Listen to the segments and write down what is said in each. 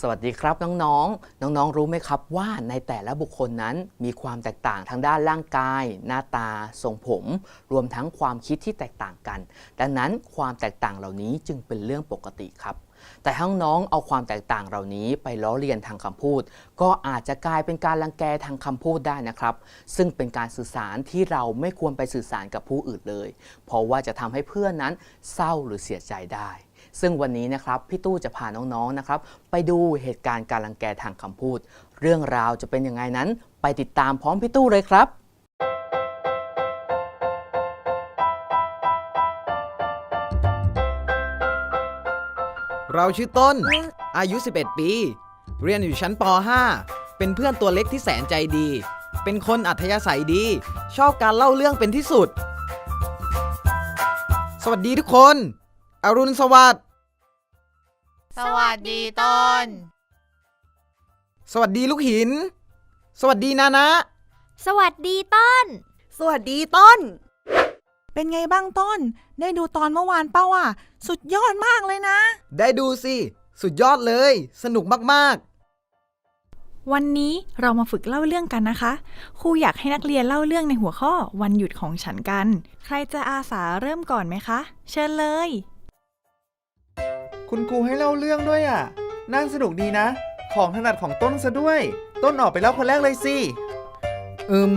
สวัสดีครับน้องๆ น้องๆ รู้ไหมครับว่าในแต่ละบุคคลนั้นมีความแตกต่างทางด้านร่างกาย หน้าตา ทรงผม รวมทั้งความคิดที่แตกต่างกัน ดังนั้นความแตกต่างเหล่านี้จึงเป็นเรื่องปกติครับ แต่ถ้าน้องเอาความแตกต่างเหล่านี้ไปล้อเลียนทางคำพูด ก็อาจจะกลายเป็นการรังแกทางคำพูดได้นะครับ ซึ่งเป็นการสื่อสารที่เราไม่ควรไปสื่อสารกับผู้อื่นเลย เพราะว่าจะทำให้เพื่อนนั้นเศร้าหรือเสียใจได้ ซึ่งวันนี้นะครับพี่ตู้จะพาน้องๆนะครับไปดูเหตุการณ์การรังแกทางคำพูด เรื่องราวจะเป็นยังไงนั้น ไปติดตามพร้อมพี่ตู้เลยครับเราชื่อต้น อายุ 11 ปี เรียนอยู่ชั้นป .5 เป็นเพื่อนตัวเล็กที่แสนใจดี เป็นคนอัธยาศัยดี ชอบการเล่าเรื่องเป็นที่สุด สวัสดีทุกคน อรุณสวัสดิ์ สวัสดีต้นสวัสดีลูกหิน สวัสดีนานะ สวัสดีต้น สวัสดีต้น เป็นไงบ้างต้น ได้ดูตอนเมื่อวานเป้าอะ สุดยอดมากเลยนะ ได้ดูสิ สุดยอดเลย สนุกมากวันนี้เรามาฝึกเล่าเรื่องกันนะคะ ครูอยากให้นักเรียนเล่าเรื่องในหัวข้อวันหยุดของฉันกัน ใครจะอาสาเริ่มก่อนไหมคะ เชิญเลย คุณครูให้เล่าเรื่องด้วยอะ น่าสนุกดีนะ ของถนัดของต้นซะด้วย ต้นออกไปเล่าคนแรกเลยสิๆอืม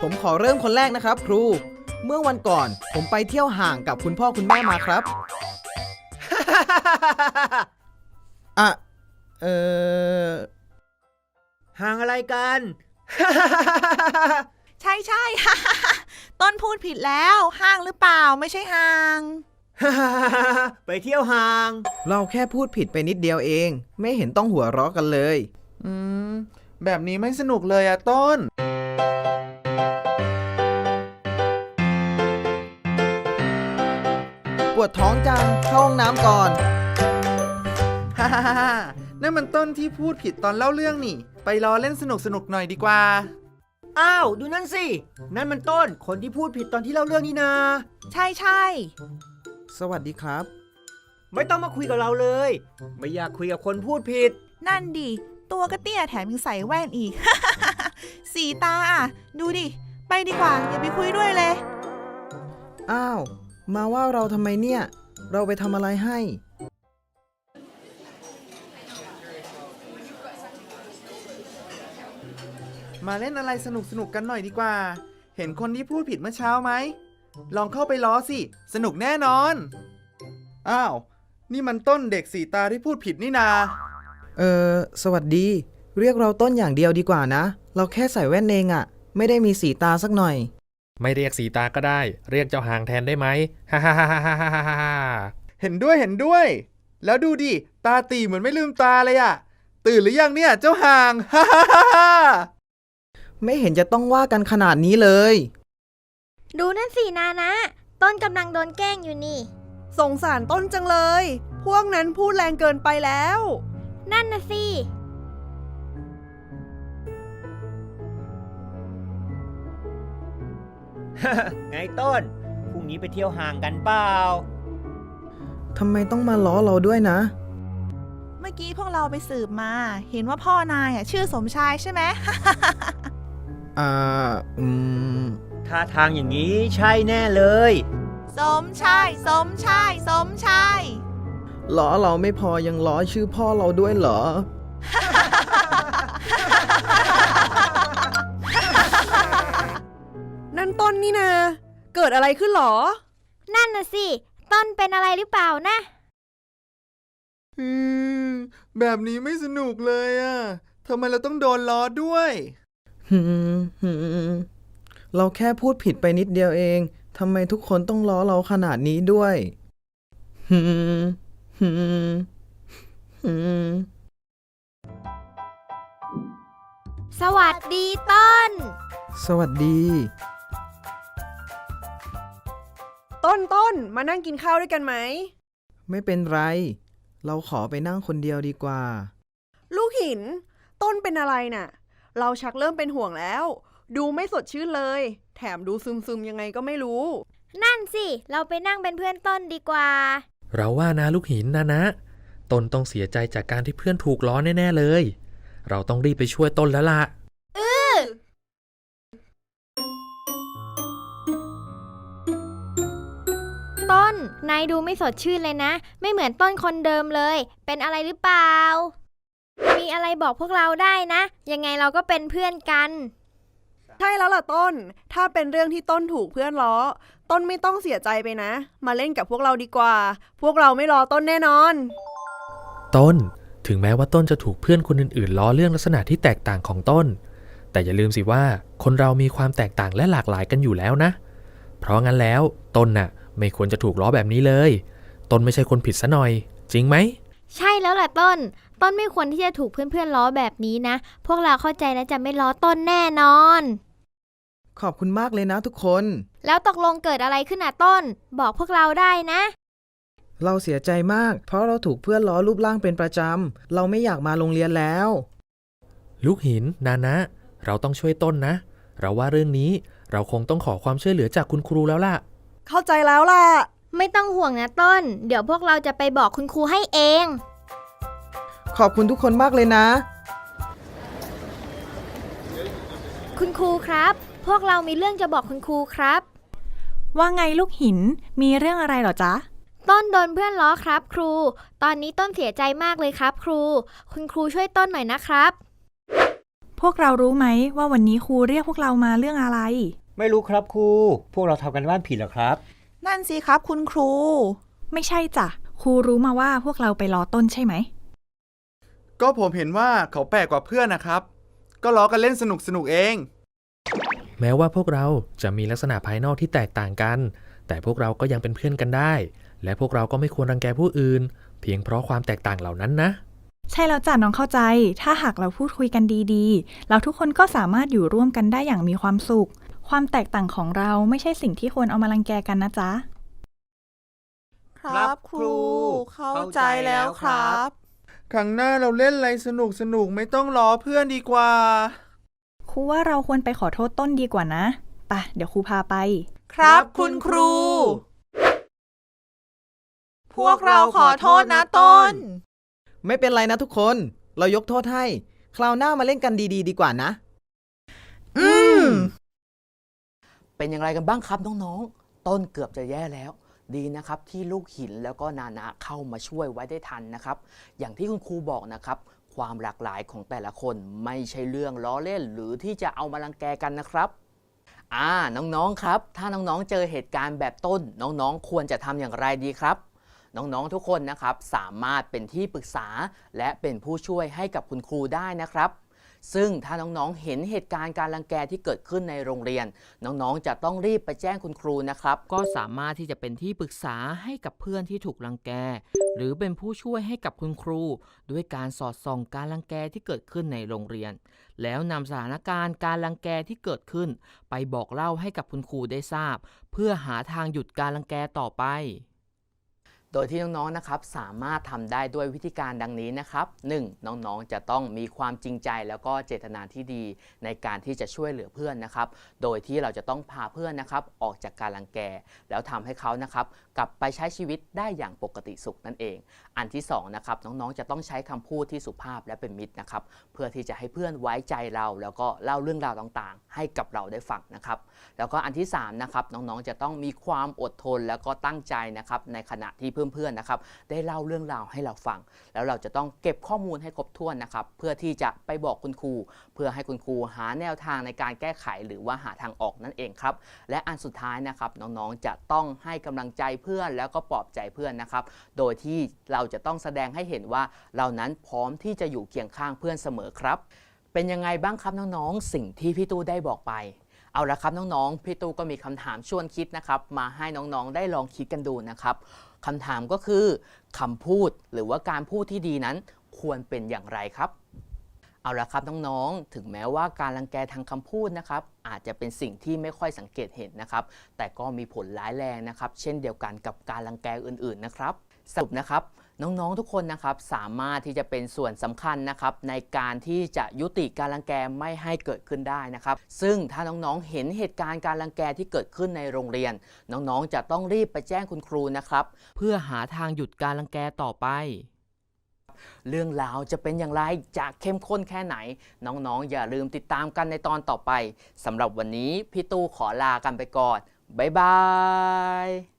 ผมขอเริ่มคนแรกนะครับครู เมื่อวันก่อนผมไปเที่ยวห่างกับคุณพ่อคุณแม่มาครับ อะ เออห่างอะไรกัน ใช่ใช่ ต้นพูดผิดแล้ว ห้างหรือเปล่าไม่ใช่ห้าง ไปเที่ยวห่าง เราแค่พูดผิดไปนิดเดียวเอง ไม่เห็นต้องหัวเราะกันเลย อืม แบบนี้ไม่สนุกเลยอะต้น ปวดท้องจัง เข้าห้องน้ำก่อน ฮ่าฮ่าฮ่านั่นมันต้นที่พูดผิดตอนเล่าเรื่องนี่ ไปรอเล่นสนุกสนุกๆหน่อยดีกว่า อ้าว ดูนั่นสิ นั่นมันต้น คนที่พูดผิดตอนที่เล่าเรื่องนี่นา ใช่ใช่ สวัสดีครับ ไม่ต้องมาคุยกับเราเลย ไม่อยากคุยกับคนพูดผิด นั่นดิ ตัวก็เตี้ยแถมยังใส่แว่นอีก สีตาอะ ดูดิ ไปดีกว่า อย่าไปคุยด้วยเลย อ้าว มาว่าเราทำไมเนี่ย เราไปทำอะไรให้ มาเล่นอะไรสนุกสนุกๆกันหน่อยดีกว่า เห็นคนที่พูดผิดเมื่อเช้าไหม ลองเข้าไปล้อสิ สนุกแน่นอน อ้าว นี่มันต้นเด็กสีตาที่พูดผิดนี่นา เออสวัสดี เรียกเราต้นอย่างเดียวดีกว่านะ เราแค่ใส่แว่นเองอะไม่ได้มีสีตาสักหน่อย ไม่เรียกสีตาก็ได้ เรียกเจ้าหางแทนได้ไหมฮ่าฮ่าฮ่าฮ่าฮ่าฮ่าฮ่าเห็นด้วยเห็นด้วย แล้วดูดิ ตาตีเหมือนไม่ลืมตาเลยอะตื่นหรือยังเนี่ย เจ้าห่าง ฮ่าฮ่าฮ่าฮ่าไม่เห็นจะต้องว่ากันขนาดนี้เลย ดูนั่นสินานะ ต้นกำลังโดนแกล้งอยู่นี่ สงสารต้นจังเลย พวกนั้นพูดแรงเกินไปแล้ว นั่นนะสิ ไงต้น พรุ่งนี้ไปเที่ยวห่างกันเปล่า ทำไมต้องมาล้อเราด้วยนะ เมื่อกี้พวกเราไปสืบมา เห็นว่าพ่อนายอะชื่อสมชายใช่ไหม อ่า อืม ท่าทางอย่างนี้ใช่แน่เลย สมชาย สมชาย สมชาย ล้อเราไม่พอยังล้อชื่อพ่อเราด้วยเหรอ นั่นต้นนี่นา เกิดอะไรขึ้นหรอ นั่นนะสิ ต้นเป็นอะไรหรือเปล่านะ อืม แบบนี้ไม่สนุกเลยอะทำไมเราต้องโดนล้อด้วย หืมหืม เราแค่พูดผิดไปนิดเดียวเอง ทำไมทุกคนต้องล้อเราขนาดนี้ด้วยหืมหืมหืมสวัสดีต้น สวัสดี ต้นต้นมานั่งกินข้าวด้วยกันไหม ไม่เป็นไร เราขอไปนั่งคนเดียวดีกว่า ลูกหิน ต้นเป็นอะไรน่ะ เราชักเริ่มเป็นห่วงแล้ว ดูไม่สดชื่นเลย แถมดูซึมซึมๆยังไงก็ไม่รู้ นั่นสิ เราไปนั่งเป็นเพื่อนต้นดีกว่า เราว่านะลูกหินนะนะ ต้นต้องเสียใจจากการที่เพื่อนถูกล้อแน่ๆเลย เราต้องรีบไปช่วยต้นแล้วล่ะ ต้น นายดูไม่สดชื่นเลยนะ ไม่เหมือนต้นคนเดิมเลย เป็นอะไรหรือเปล่า มีอะไรบอกพวกเราได้นะ ยังไงเราก็เป็นเพื่อนกัน ใช่แล้วล่ะต้น ถ้าเป็นเรื่องที่ต้นถูกเพื่อนล้อ ต้นไม่ต้องเสียใจไปนะ มาเล่นกับพวกเราดีกว่า พวกเราไม่รอต้นแน่นอน ต้น ถึงแม้ว่าต้นจะถูกเพื่อนคนอื่นๆล้อเรื่องลักษณะที่แตกต่างของต้น แต่อย่าลืมสิว่าคนเรามีความแตกต่างและหลากหลายกันอยู่แล้วนะ เพราะงั้นแล้ว ต้นน่ะ ไม่ควรจะถูกล้อแบบนี้เลย ต้นไม่ใช่คนผิดซะหน่อย จริงไหม ใช่แล้วล่ะต้น ต้นไม่ควรที่จะถูกเพื่อนๆล้อแบบนี้นะ พวกเราเข้าใจและจะไม่ล้อต้นแน่นอน ขอบคุณมากเลยนะทุกคน แล้วตกลงเกิดอะไรขึ้นอะต้น บอกพวกเราได้นะ เราเสียใจมาก เพราะเราถูกเพื่อนล้อรูปร่างเป็นประจำ เราไม่อยากมาโรงเรียนแล้ว ลูกหิน นานะ เราต้องช่วยต้นนะ เราว่าเรื่องนี้เราคงต้องขอความช่วยเหลือจากคุณครูแล้วล่ะ เข้าใจแล้วล่ะ ไม่ต้องห่วงนะต้น เดี๋ยวพวกเราจะไปบอกคุณครูให้เอง ขอบคุณทุกคนมากเลยนะ คุณครูครับ พวกเรามีเรื่องจะบอกคุณครูครับ ว่าไงลูกหินมีเรื่องอะไรเหรอจ๊ะ ต้นโดนเพื่อนล้อครับ ครู ตอนนี้ต้นเสียใจมากเลยครับ ครู คุณครูช่วยต้นหน่อยนะครับ พวกเรารู้ไหมว่าวันนี้ครูเรียกพวกเรามาเรื่องอะไร ไม่รู้ครับครู พวกเราทำกันบ้านผิดเหรอครับ นั่นสิครับคุณครู ไม่ใช่จ้ะครูรู้มาว่าพวกเราไปล้อต้นใช่ไหม ก็ผมเห็นว่าเขาแปลกกว่าเพื่อนนะครับ ก็ล้อกันเล่นสนุกสนุกๆเอง แม้ว่าพวกเราจะมีลักษณะภายนอกที่แตกต่างกัน แต่พวกเราก็ยังเป็นเพื่อนกันได้ และพวกเราก็ไม่ควรรังแกผู้อื่น เพียงเพราะความแตกต่างเหล่านั้นนะ ใช่แล้วจ้ะน้องเข้าใจ ถ้าหากเราพูดคุยกันดีๆ เราทุกคนก็สามารถอยู่ร่วมกันได้อย่างมีความสุข ความแตกต่างของเราไม่ใช่สิ่งที่ควรเอามารังแกกันนะจ๊ะ ครับครูเข้าใจแล้วครับ ครั้งหน้าเราเล่นอะไรสนุกสนุกๆไม่ต้องล้อเพื่อนดีกว่า ครูว่าเราควรไปขอโทษต้นดีกว่านะไปะเดี๋ยวครูพาไป ครับคุณครู พวกเราขอโทษนะต้น ไม่เป็นไรนะทุกคน เรายกโทษให้ คราวหน้ามาเล่นกันดีๆ ดีกว่านะ อืม เป็นอย่างไรกันบ้างครับน้องๆ ต้นเกือบจะแย่แล้ว ดีนะครับที่ลูกหินแล้วก็นานะเข้ามาช่วยไว้ได้ทันนะครับ อย่างที่คุณครูบอกนะครับ ความหลากหลายของแต่ละคนไม่ใช่เรื่องล้อเล่น หรือที่จะเอามารังแกกันนะครับอ่าน้องๆครับ ถ้าน้องๆเจอเหตุการณ์แบบต้น น้องๆ ควรจะทำอย่างไรดีครับน้องๆ ทุกคนนะครับสามารถเป็นที่ปรึกษา และเป็นผู้ช่วยให้กับคุณครูได้นะครับ ซึ่งถ้าน้องๆ เห็นเหตุการณ์การรังแกที่เกิดขึ้นในโรงเรียน น้องๆ จะต้องรีบไปแจ้งคุณครูนะครับ ก็สามารถที่จะเป็นที่ปรึกษาให้กับเพื่อนที่ถูกรังแก หรือเป็นผู้ช่วยให้กับคุณครู ด้วยการสอดส่องการรังแกที่เกิดขึ้นในโรงเรียน แล้วนำสถานการณ์การรังแกที่เกิดขึ้น ไปบอกเล่าให้กับคุณครูได้ทราบ เพื่อหาทางหยุดการรังแกต่อไป โดยที่น้องๆนะครับสามารถทำได้ด้วยวิธีการดังนี้นะครับ 1. น้องๆจะต้องมีความจริงใจแล้วก็เจตนาที่ดี ในการที่จะช่วยเหลือเพื่อนนะครับ โดยที่เราจะต้องพาเพื่อนนะครับออกจากการรังแก แล้วทำให้เขานะครับกลับไปใช้ชีวิตได้อย่างปกติสุขนั่นเอง อันที่2นะครับน้องๆจะต้องใช้คำพูดที่สุภาพและเป็นมิตรนะครับ เพื่อที่จะให้เพื่อนไว้ใจเรา แล้วก็เล่าเรื่องราวต่างๆ ให้กับเราได้ฟังนะครับ แล้วก็อันที่3นะครับน้องๆจะต้องมีความอดทนแล้วก็ตั้งใจนะครับในขณะที่เพื่อเพื่อนๆนะครับได้เล่าเรื่องราวให้เราฟัง แล้วเราจะต้องเก็บข้อมูลให้ครบถ้วนนะครับเพื่อที่จะไปบอกคุณครู เพื่อให้คุณครูหาแนวทางในการแก้ไขหรือว่าหาทางออกนั่นเองครับและอันสุดท้ายนะครับน้องๆจะต้องให้กำลังใจเพื่อนแล้วก็ปลอบใจเพื่อนนะครับโดยที่เราจะต้องแสดงให้เห็นว่าเรานั้นพร้อมที่จะอยู่เคียงข้างเพื่อนเสมอครับ เป็นยังไงบ้างครับน้องๆสิ่งที่พี่ตู้ได้บอกไปเอาละครับน้องๆ พี่ตู้ก็มีคำถามชวนคิดนะครับ มาให้น้องๆ ได้ลองคิดกันดูนะครับ คำถามก็คือคำพูดหรือว่าการพูดที่ดีนั้นควรเป็นอย่างไรครับ เอาละครับน้องๆ ถึงแม้ว่าการรังแกทางคำพูดนะครับ อาจจะเป็นสิ่งที่ไม่ค่อยสังเกตเห็นนะครับ แต่ก็มีผลร้ายแรงนะครับ เช่นเดียวกันกับการรังแกอื่นๆนะครับ สรุปนะครับ น้องๆทุกคนนะครับสามารถที่จะเป็นส่วนสำคัญนะครับในการที่จะยุติการรังแกไม่ให้เกิดขึ้นได้นะครับ ซึ่งถ้าน้องๆเห็นเหตุการณ์การรังแกที่เกิดขึ้นในโรงเรียน น้องๆจะต้องรีบไปแจ้งคุณครูนะครับ เพื่อหาทางหยุดการรังแกต่อไป เรื่องราวจะเป็นอย่างไรจะเข้มข้นแค่ไหน น้องๆ อย่าลืมติดตามกันในตอนต่อไปสำหรับวันนี้พี่ตู้ขอลากันไปก่อนบ๊ายบาย